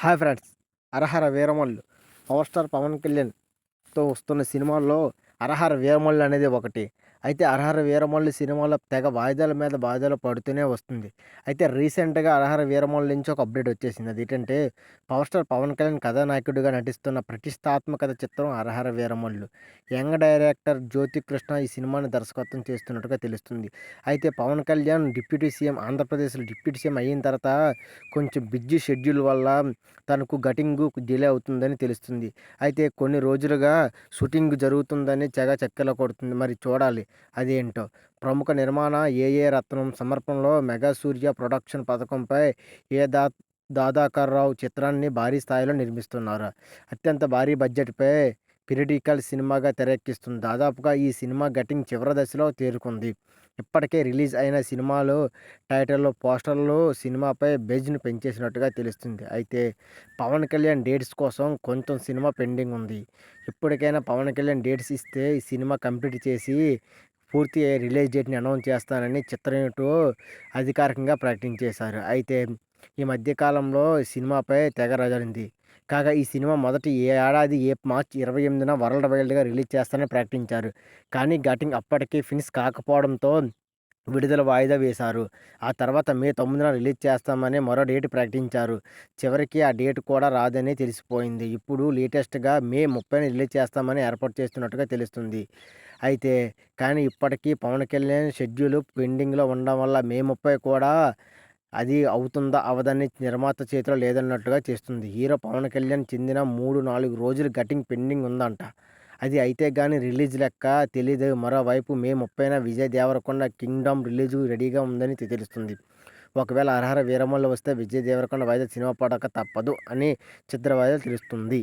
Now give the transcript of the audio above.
Hi friends. Harihara Veeramallu. Power star Pawan కళ్యాణ్తో వస్తున్న సినిమాల్లో అరహర వీరమల్లు అనేది ఒకటి. అయితే అర్హర వీరమల్లు సినిమాలో తెగ వాయిదాల మీద వాయిదాలు పడుతూనే వస్తుంది. అయితే రీసెంట్గా అర్హర వీరమల్లు నుంచి ఒక అప్డేట్ వచ్చేసింది. అది ఏంటంటే పవర్ స్టార్ పవన్ కళ్యాణ్ కథానాయకుడిగా నటిస్తున్న ప్రతిష్టాత్మకత చిత్రం అర్హర వీరమల్లు. యంగ్ డైరెక్టర్ జ్యోతి కృష్ణ ఈ సినిమాని దర్శకత్వం చేస్తున్నట్టుగా తెలుస్తుంది. అయితే పవన్ కళ్యాణ్ డిప్యూటీ సీఎం ఆంధ్రప్రదేశ్లో డిప్యూటీ సీఎం అయిన తర్వాత కొంచెం బిజీ షెడ్యూల్ వల్ల తనకు గటింగ్ డిలే అవుతుందని తెలుస్తుంది. అయితే కొన్ని రోజులుగా షూటింగ్ జరుగుతుందని చెగ చెక్కల కొడుతుంది. మరి చూడాలి. అదేంటో. ప్రముఖ నిర్మాణ ఏఏ రత్నం సమర్పణలో మెగా సూర్య ప్రొడక్షన్ పథకంపై ఏ దా దాదాకర్ రావు చిత్రాన్ని భారీ స్థాయిలో నిర్మిస్తున్నారు. అత్యంత భారీ బడ్జెట్పై పిరిటికల్ సినిమాగా తెరకెక్కిస్తుంది. దాదాపుగా ఈ సినిమా గటింగ్ చివరి దశలో చేరుకుంది ఇప్పటికే రిలీజ్ అయిన సినిమాలు టైటిల్లో పోస్టర్లు సినిమాపై బెజ్ను పెంచేసినట్టుగా తెలుస్తుంది. అయితే పవన్ కళ్యాణ్ డేట్స్ కోసం కొంచెం సినిమా పెండింగ్ ఉంది ఇప్పటికైనా పవన్ కళ్యాణ్ డేట్స్ ఇస్తే ఈ సినిమా కంప్లీట్ చేసి పూర్తి రిలీజ్ డేట్ని అనౌన్స్ చేస్తానని చిత్రయూనిట్ అధికారికంగా ప్రకటించేశారు. అయితే ఈ మధ్యకాలంలో సినిమాపై తెగ రజలింది కాగా ఈ సినిమా మొదటి ఏ ఏడాది ఏ మార్చి ఇరవై ఎనిమిదిన వరల్డ్ వైల్డ్గా రిలీజ్ చేస్తానని ప్రకటించారు. కానీ గటింగ్ అప్పటికీ ఫినిష్ కాకపోవడంతో విడుదల వాయిదా వేశారు. ఆ తర్వాత మే తొమ్మిదిన రిలీజ్ చేస్తామని మరో డేట్ ప్రకటించారు. చివరికి ఆ డేట్ కూడా రాదని తెలిసిపోయింది. ఇప్పుడు లేటెస్ట్గా మే ముప్పైన రిలీజ్ చేస్తామని ఏర్పాటు చేస్తున్నట్టుగా తెలుస్తుంది. అయితే కానీ ఇప్పటికీ పవన్ కళ్యాణ్ షెడ్యూల్ పెండింగ్లో ఉండడం వల్ల మే ముప్పై కూడా అది అవుతుందా అవదని నిర్మాత చేతిలో లేదన్నట్టుగా చేస్తుంది. హీరో పవన్ కళ్యాణ్ చెందిన మూడు నాలుగు రోజులు గటింగ్ పెండింగ్ ఉందంట. అది అయితే కానీ రిలీజ్ లెక్క తెలియదు మరోవైపు మే ముప్పైన విజయ్ దేవరకొండ కింగ్డమ్ రిలీజ్ రెడీగా ఉందని తెలుస్తుంది. ఒకవేళ అర్హర వీరమల్లు వస్తే విజయ్ దేవరకొండ వాయిదా సినిమా పడక తప్పదు అని చిత్ర వాయిదా తెలుస్తుంది.